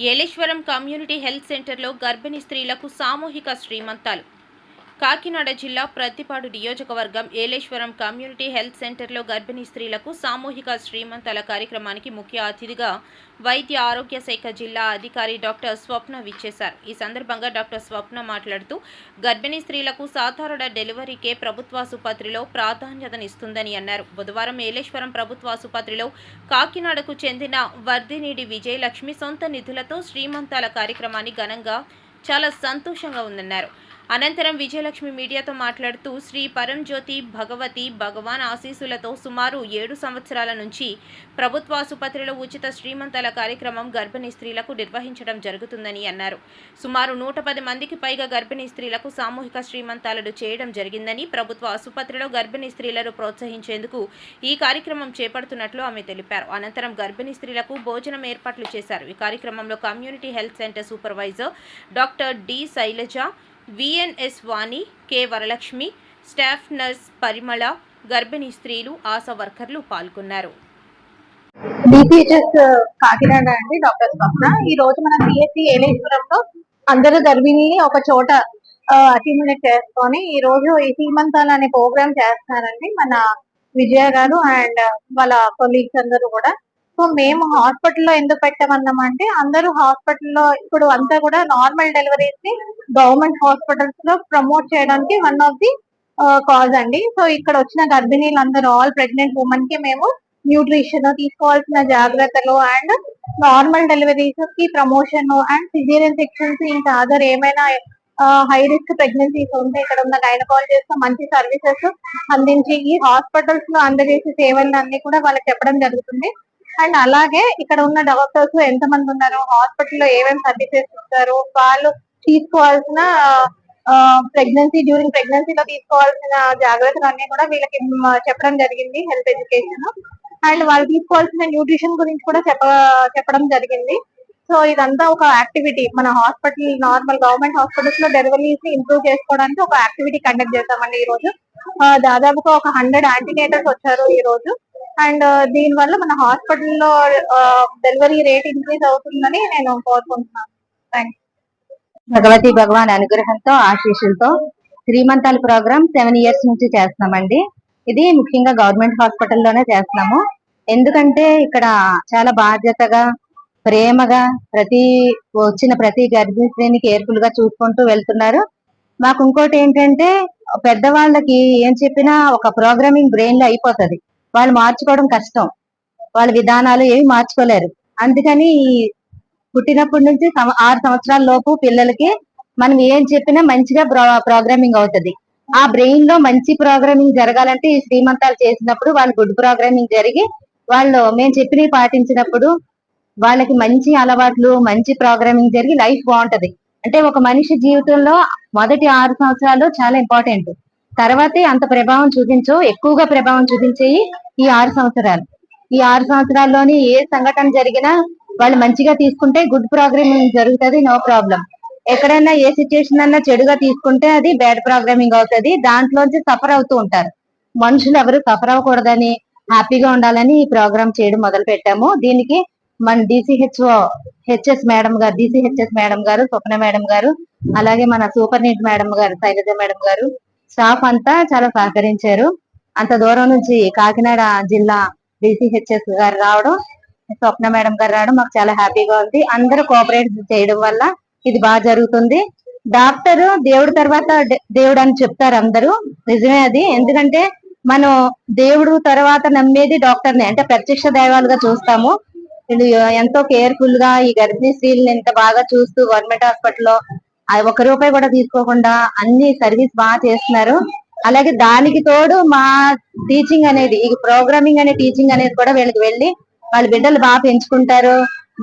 Yeleswaram community health సెంటర్లో గర్భిణీ స్త్రీలకు సామూహిక శ్రీమంతాలు. కాకినాడ జిల్లా ప్రతిపాడు నియోజకవర్గం ఏలేశ్వరం కమ్యూనిటీ హెల్త్ సెంటర్లో గర్భిణీ స్త్రీలకు సామూహిక శ్రీమంతాల కార్యక్రమానికి ముఖ్య అతిథిగా వైద్య ఆరోగ్య శాఖ జిల్లా అధికారి డాక్టర్ స్వప్న విచ్చేశారు. ఈ సందర్భంగా డాక్టర్ స్వప్న మాట్లాడుతూ గర్భిణీ స్త్రీలకు సాధారణ డెలివరీకే ప్రభుత్వాసుపత్రిలో ప్రాధాన్యతనిస్తుందని అన్నారు. బుధవారం ఏలేశ్వరం ప్రభుత్వాసుపత్రిలో కాకినాడకు చెందిన వర్ధినీడి విజయలక్ష్మి సొంత నిధులతో శ్రీమంతాల కార్యక్రమాన్ని ఘనంగా చాలా సంతోషంగా ఉందన్నారు. అనంతరం విజయలక్ష్మి మీడియాతో మాట్లాడుతూ శ్రీ పరంజ్యోతి భగవతి భగవాన్ ఆశీస్సులతో సుమారు ఏడు సంవత్సరాల నుంచి ప్రభుత్వ ఆసుపత్రిలో ఉచిత శ్రీమంతాల కార్యక్రమం గర్భిణీ స్త్రీలకు నిర్వహించడం జరుగుతుందని అన్నారు. సుమారు నూట పది మందికి పైగా గర్భిణీ స్త్రీలకు సామూహిక శ్రీమంతాలను చేయడం జరిగిందని ప్రభుత్వ ఆసుపత్రిలో గర్భిణీ స్త్రీలను ప్రోత్సహించేందుకు ఈ కార్యక్రమం చేపడుతున్నట్లు ఆమె తెలిపారు. అనంతరం గర్భిణీ స్త్రీలకు భోజనం ఏర్పాట్లు చేశారు. ఈ కార్యక్రమంలో community health centre supervisor doctor D Sailaja VNS Vani K. Varalakshmi staff nurse Parimala గర్భిణీ స్త్రీలు ఆశా వర్కర్లు పాల్గొన్నారు. డిపిహెచ్ఎస్ కాకినాడ అండి డాక్టర్ స్వప్న. ఈ రోజు మన సిఎస్సి ఏలేశ్వరంలో అందరూ గర్భిణీని ఒక చోట అచీవ్మెంట్ చేసుకొని ఈ రోజు ఈ సీమంతాలు అనే ప్రోగ్రామ్ చేస్తున్నారండి మన విజయ గారు అండ్ వాళ్ళ కొలీగ్స్ అందరూ కూడా. సో మేము హాస్పిటల్లో ఎందుకు పెట్టమన్నామంటే అందరూ హాస్పిటల్లో ఇప్పుడు అంతా కూడా నార్మల్ డెలివరీస్ని గవర్నమెంట్ హాస్పిటల్స్లో ప్రమోట్ చేయడానికి వన్ ఆఫ్ ది కాజ్ అండి. సో ఇక్కడ వచ్చిన గర్భిణీలందరూ ఆల్ ప్రెగ్నెంట్ ఉమెన్కి మేము న్యూట్రిషన్ తీసుకోవాల్సిన జాగ్రత్తలు అండ్ నార్మల్ డెలివరీస్కి ప్రమోషన్ అండ్ సిజేరియన్ సెక్షన్స్ ఇంకా అదర్ ఏమైనా హై రిస్క్ ప్రెగ్నెన్సీస్ ఉంటే ఇక్కడ ఉన్న గైనకాలజిస్ట్ మంచి సర్వీసెస్ అందించి ఈ హాస్పిటల్స్లో అందజేసే సేవలను అన్ని కూడా వాళ్ళకి చెప్పడం జరుగుతుంది. అండ్ అలాగే ఇక్కడ ఉన్న డాక్టర్స్ ఎంత మంది ఉన్నారు? హాస్పిటల్లో ఏమేమి సర్వీసెస్ ఇస్తారు? వాళ్ళు తీసుకోవాల్సిన ప్రెగ్నెన్సీ డ్యూరింగ్ ప్రెగ్నెన్సీలో తీసుకోవాల్సిన జాగ్రత్తలు అన్ని కూడా వీళ్ళకి చెప్పడం జరిగింది హెల్త్ ఎడ్యుకేషన్ అండ్ వాళ్ళు తీసుకోవాల్సిన న్యూట్రిషన్ గురించి కూడా చెప్ప చెప్పడం జరిగింది. సో ఇదంతా ఒక యాక్టివిటీ మన హాస్పిటల్ నార్మల్ గవర్నమెంట్ హాస్పిటల్స్లో డెలివరీస్ ఇంప్రూవ్ చేసుకోవడానికి ఒక యాక్టివిటీ కండక్ట్ చేస్తామండి ఈ రోజు దాదాపుగా ఒక హండ్రెడ్ యాంటీనేటర్స్ వచ్చారు ఈ రోజు అండ్ uh, దీని వల్ల మన హాస్పిటల్లో uh, డెలివరీ రేట్ ఇంక్రీజ్ అవుతుందని నేను కోరుకుంటున్నాను. థ్యాంక్ భగవతి భగవాన్ అనుగ్రహంతో ఆశీస్సులతో శ్రీమంతాల ప్రోగ్రామ్ సెవెన్ ఇయర్స్ నుంచి చేస్తున్నామండి. ఇది ముఖ్యంగా గవర్నమెంట్ హాస్పిటల్లోనే చేస్తున్నాము. ఎందుకంటే ఇక్కడ చాలా బాధ్యతగా ప్రేమగా ప్రతి వచ్చిన ప్రతి గర్భిణీ కేర్ఫుల్గా చూసుకుంటూ వెళ్తున్నారు. మాకు ఇంకోటి ఏంటంటే పెద్దవాళ్ళకి ఏం చెప్పినా ఒక ప్రోగ్రామింగ్ బ్రెయిన్లో అయిపోతది. వాళ్ళు మార్చుకోవడం కష్టం. వాళ్ళ విధానాలు ఏమి మార్చుకోలేరు. అందుకని పుట్టినప్పటి నుంచి ఆరు సంవత్సరాల లోపు పిల్లలకి మనం ఏం చెప్పినా మంచిగా ప్రోగ్రామింగ్ అవుతుంది. ఆ బ్రెయిన్లో మంచి ప్రోగ్రామింగ్ జరగాలంటే ఈ శ్రీమంతాలు చేసినప్పుడు వాళ్ళు గుడ్ ప్రోగ్రామింగ్ జరిగి వాళ్ళు మేము చెప్పినవి పాటించినప్పుడు వాళ్ళకి మంచి అలవాట్లు మంచి ప్రోగ్రామింగ్ జరిగి లైఫ్ బాగుంటది. అంటే ఒక మనిషి జీవితంలో మొదటి ఆరు సంవత్సరాలు చాలా ఇంపార్టెంట్. తర్వాతే అంత ప్రభావం చూపించు ఎక్కువగా ప్రభావం చూపించేయి ఈ ఆరు సంవత్సరాలు. ఈ ఆరు సంవత్సరాల్లోని ఏ సంఘటన జరిగినా వాళ్ళు మంచిగా తీసుకుంటే గుడ్ ప్రోగ్రామింగ్ జరుగుతుంది నో ప్రాబ్లం. ఎక్కడైనా ఏ సిచ్యుయేషన్ అన్నా చెడుగా తీసుకుంటే అది బ్యాడ్ ప్రోగ్రామింగ్ అవుతుంది దాంట్లోంచి సఫర్ అవుతూ ఉంటారు. మనుషులు ఎవరు సఫర్ అవ్వకూడదని హ్యాపీగా ఉండాలని ఈ ప్రోగ్రామ్ చేయడం మొదలు పెట్టాము. దీనికి మన D C H O H S madam garu D C H S madam garu Swapna madam గారు అలాగే మన సూపర్ నీట్ మేడం గారు శైలజ మేడం గారు స్టాఫ్ అంతా చాలా సహకరించారు. అంత దూరం నుంచి కాకినాడ జిల్లా డిసిహెచ్ఎస్ గారు రావడం స్వప్న మేడం గారు రావడం మాకు చాలా హ్యాపీగా ఉంది. అందరూ కోఆపరేట్ చేయడం వల్ల ఇది బాగా జరుగుతుంది. డాక్టర్ దేవుడు తర్వాత దేవుడు అని చెప్తారు అందరూ. నిజమే అది. ఎందుకంటే మనం దేవుడు తర్వాత నమ్మేది డాక్టర్ని అంటే ప్రత్యక్ష దైవాలుగా చూస్తాము. వీళ్ళు ఎంతో కేర్ఫుల్గా ఈ గర్భిణీ స్త్రీలను ఎంత బాగా చూస్తూ గవర్నమెంట్ హాస్పిటల్లో ఒక రూపాయి కూడా తీసుకోకుండా అన్ని సర్వీస్ బాగా చేస్తున్నారు. అలాగే దానికి తోడు మా టీచింగ్ అనేది ఈ ప్రోగ్రామింగ్ అనే టీచింగ్ అనేది కూడా వీళ్ళకి వెళ్ళి వాళ్ళ బిడ్డలు బాగా పెంచుకుంటారు.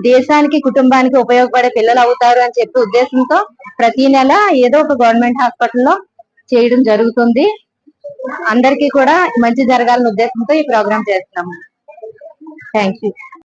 దేశానికి కుటుంబానికి ఉపయోగపడే పిల్లలు అవుతారు అని చెప్పి ఉద్దేశంతో ప్రతి నెల ఏదో ఒక గవర్నమెంట్ హాస్పిటల్లో చేయడం జరుగుతుంది. అందరికీ కూడా మంచి జరగాలనే ఉద్దేశంతో ఈ ప్రోగ్రామ్ చేస్తున్నాము. Thank you